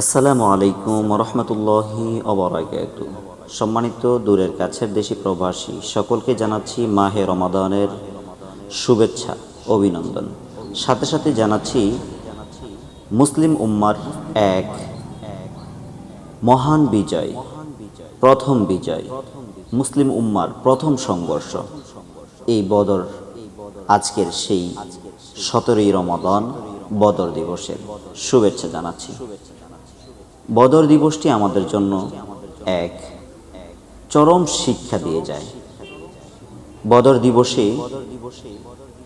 আসসালামু আলাইকুম রহমতুল্লাহি অবরাকাত সম্মানিত দূরের কাছের দেশি প্রবাসী, সকলকে জানাচ্ছি মাহে রমাদানের শুভেচ্ছা, অভিনন্দন। সাথে সাথে জানাচ্ছি মুসলিম উম্মার এক মহান বিজয়, প্রথম বিজয়, মুসলিম উম্মার প্রথম সংঘর্ষ। এই বদর, আজকের সেই সতেরোই রমাদান বদর দিবসের শুভেচ্ছা জানাচ্ছি। বদর দিবসটি আমাদের জন্য এক চরম শিক্ষা দিয়ে যায়। বদর দিবসে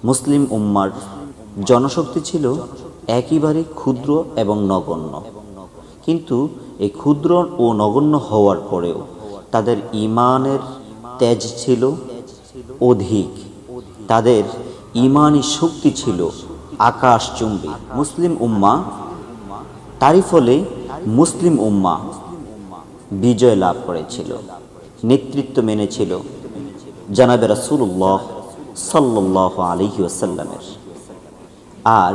মুসলিম উম্মার জনশক্তি ছিল একেবারে ক্ষুদ্র এবং নগণ্য। কিন্তু এই ক্ষুদ্র ও নগণ্য হওয়ার পরেও তাদের ইমানের তেজ ছিল অধিক। তাদের ইমানি শক্তি ছিল আকাশচুম্বী। মুসলিম উম্মা তারই ফলে মুসলিম উম্মা বিজয় লাভ করেছিল, নেতৃত্ব মেনেছিল জানাবে রাসুল্লাহ সাল্লাহ আলহি ওসাল্লামের আর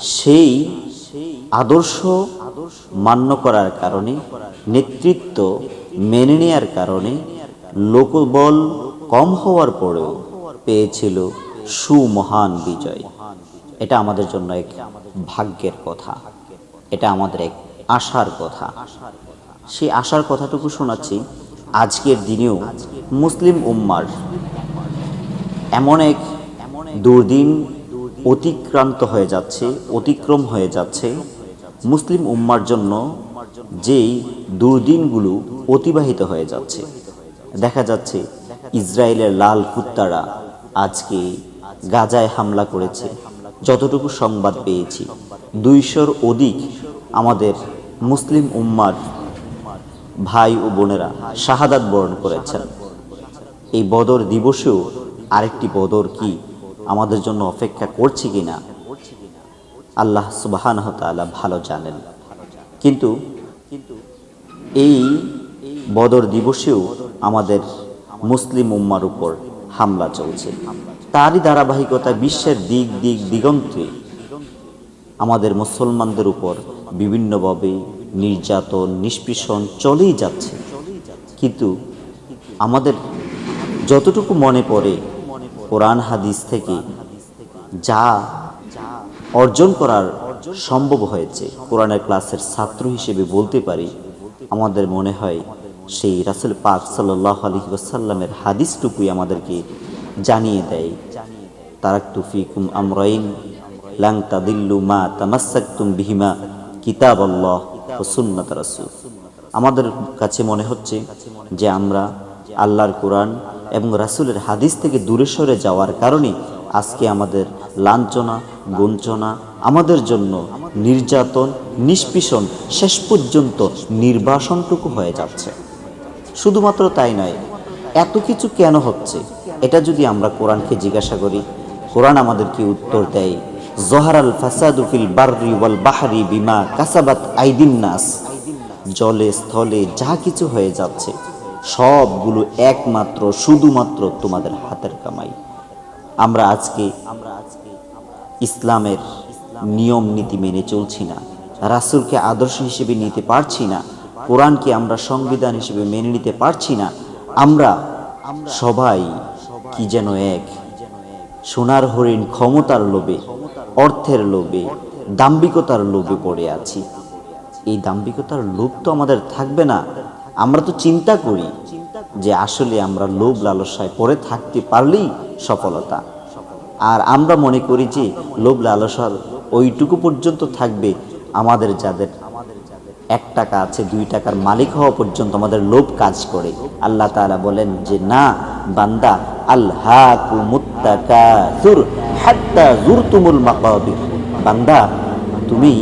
সেই আদর্শ মান্য করার কারণে, নেতৃত্ব মেনে নেয়ার কারণে লোকবল কম হওয়ার পরেও পেয়েছিল সুমহান বিজয়। এটা আমাদের জন্য এক ভাগ্যের কথা। এটা আমাদের এক আশার কথা। সেই আশার কথাটুকু শোনাচ্ছি আজকের দিনেও মুসলিম উম্মার। এমন এক দুর্দিন অতিক্রান্ত হয়ে যাচ্ছে, অতিক্রম হয়ে যাচ্ছে মুসলিম উম্মার জন্য, যেই দুর্দিনগুলো অতিবাহিত হয়ে যাচ্ছে। দেখা যাচ্ছে ইসরায়েলের লাল কুত্তারা আজকে গাজায় হামলা করেছে। যতটুকু সংবাদ পেয়েছি, দুইশোর অধিক আমাদের মুসলিম উম্মার ভাই ও বোনেরা শাহাদাত বরণ করেছেন। এই বদর দিবসেও আরেকটি বদর কি আমাদের জন্য অপেক্ষা করছে কিনা আল্লাহ সুবাহান ভালো জানেন। কিন্তু এই বদর দিবসেও আমাদের মুসলিম উম্মার উপর হামলা চলছে। তারই ধারাবাহিকতা বিশ্বের দিক দিক দিগন্তে আমাদের মুসলমানদের উপর বিভিন্নভাবে নির্যাতন, নিষ্পেষণ চলেই যাচ্ছে। কিন্তু আমাদের যতটুকু মনে পড়ে, কোরআন হাদিস থেকে যা অর্জন করার সম্ভব হয়েছে, কোরআনের ক্লাসের ছাত্র হিসেবে বলতে পারি, আমাদের মনে হয় সেই রাসুল পাক সাল্লাহ আলী ওসাল্লামের হাদিসটুকুই আমাদেরকে জানিয়ে দেয়। তারাক্তু ফিকুম আমরাইন, লাং তাদিল্লু মা তামাসাক্তুম বিহিমা কিতাব আল্লাহ ও সুন্নাত রাসূল। আমাদের কাছে মনে হচ্ছে যে আমরা আল্লাহর কোরআন এবং রাসূলের হাদিস থেকে দূরে সরে যাওয়ার কারণে আজকে আমাদের লাঞ্ছনা, বঞ্চনা, আমাদের জন্য নির্যাতন, নিষ্পীষণ শেষ পর্যন্ত নির্বাসনটুকু হয়ে যাচ্ছে। শুধুমাত্র তাই নয়, এত কিছু কেন হচ্ছে? এটা যদি আমরা কোরআনকে জিজ্ঞাসা করি, কোরআন আমাদেরকে উত্তর দেয়। জহারাল ফাসাদু ফিল বাররি ওয়াল বাহারি বিমা কাসাবাত আইদিন নাস। জলে, স্থলে যা কিছু হয়ে যাচ্ছে, সবগুলো একমাত্র, শুধুমাত্র তোমাদের হাতের কামাই। আমরা আজকে আমরা আজকে ইসলামের নিয়ম, নীতি মেনে চলছি না, রাসূলকে আদর্শ হিসেবে নিতে পারছি না, কোরআনকে আমরা সংবিধান হিসেবে মেনে নিতে পারছি না, আমরা সবাই কি যেন এক, সোনার হরিণ ক্ষমতার লোভে অর্থের লোভে, দাম্ভিকতার লোভে পড়ে আছি। এই দাম্ভিকতার লোভ তো আমাদের থাকবে না। আমরা তো চিন্তা করি যে আসলে আমরা লোভ লালসায় পড়ে থাকতে পারলেই সফলতা। আর আমরা মনে করি যে লোভ লালসার ওইটুকু পর্যন্ত থাকবে। আমাদের যাদের এক টাকা আছে, দুই টাকার মালিক হওয়া পর্যন্ত আমাদের লোভ কাজ করে। আল্লাহ তাআলা বলেন যে, না, বান্দা আল্লাহু হাত্তা জুরতুমুল মাকাবির বান্দা, তুমি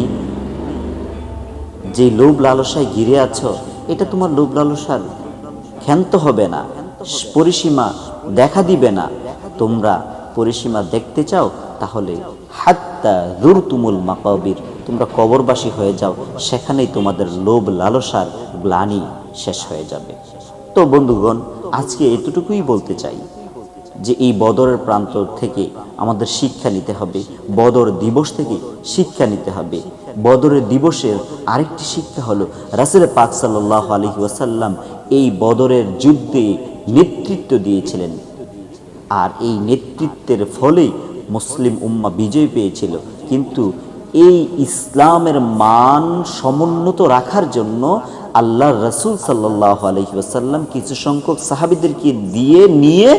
যে লোভ লালসায় ঘিরে আছো, এটা তোমার লোভ লালসার ক্ষান্ত হবে না, পরিসীমা দেখা দিবে না। তোমরা পরিসীমা দেখতে চাও, তাহলে হাত্তা জুরতুমুল মাকাবির তোমরা কবরবাসী হয়ে যাও, সেখানেই তোমাদের লোভ লালসার গ্লানি শেষ হয়ে যাবে। তো বন্ধুগণ, আজকে এতটুকুই বলতে চাই। যে এই বদরের প্রান্ত থেকে আমাদের শিক্ষা নিতে হবে, বদর দিবস থেকে শিক্ষা নিতে হবে। বদরের দিবসের আরেকটি শিক্ষা হলো রাসুল পাক সাল্লাহ আলহি ওয়াসাল্লাম এই বদরের যুদ্ধে নেতৃত্ব দিয়েছিলেন। আর এই নেতৃত্বের ফলেই মুসলিম উম্মা বিজয় পেয়েছিল। কিন্তু এই ইসলামের মান সমুন্নত রাখার জন্য আল্লাহ রসুল সাল্লাহ আলহিবাসাল্লাম কিছু সংখ্যক সাহাবিদেরকে দিয়ে, নিয়ে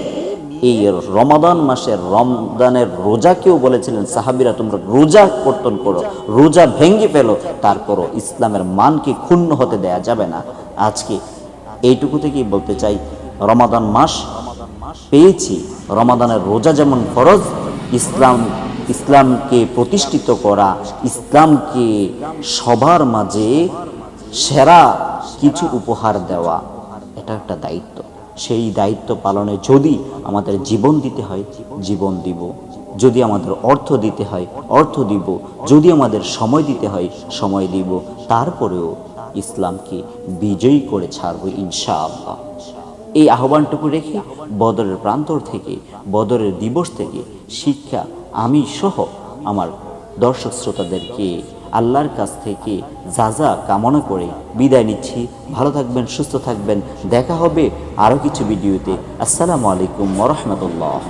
এই রমাদান মাসের রমদানের রোজাকেও বলেছিলেন, সাহাবিরা, তোমরা রোজা কর্তন করো, রোজা ভেঙে ফেলো, তারপরও ইসলামের মানকে ক্ষুণ্ণ হতে দেয়া যাবে না। আজকে এইটুকু থেকেই বলতে চাই, রমাদান মাস পেয়েছি, রমাদানের রোজা যেমন ফরজ, ইসলাম, ইসলামকে প্রতিষ্ঠিত করা, ইসলামকে সবার মাঝে সেরা কিছু উপহার দেওয়া, এটা একটা দায়িত্ব। সেই দায়িত্ব পালনে যদি আমাদের জীবন দিতে হয়, জীবন দিব। যদি আমাদের অর্থ দিতে হয়, অর্থ দিব। যদি আমাদের সময় দিতে হয়, সময় দিব। তারপরেও ইসলামকে বিজয়ী করে ছাড়বো ইনশাআল্লাহ। এই আহ্বানটুকু রেখে বদরের প্রান্তর থেকে, বদরের দিবস থেকে শিক্ষা আমি সহ আমার দর্শক শ্রোতাদেরকে আল্লাহর কাছ থেকে যা যা কামনা করে বিদায় নিচ্ছি। ভালো থাকবেন, সুস্থ থাকবেন। দেখা হবে আরও কিছু ভিডিওতে। আসসালামু আলাইকুম ওরহমতুল্লাহ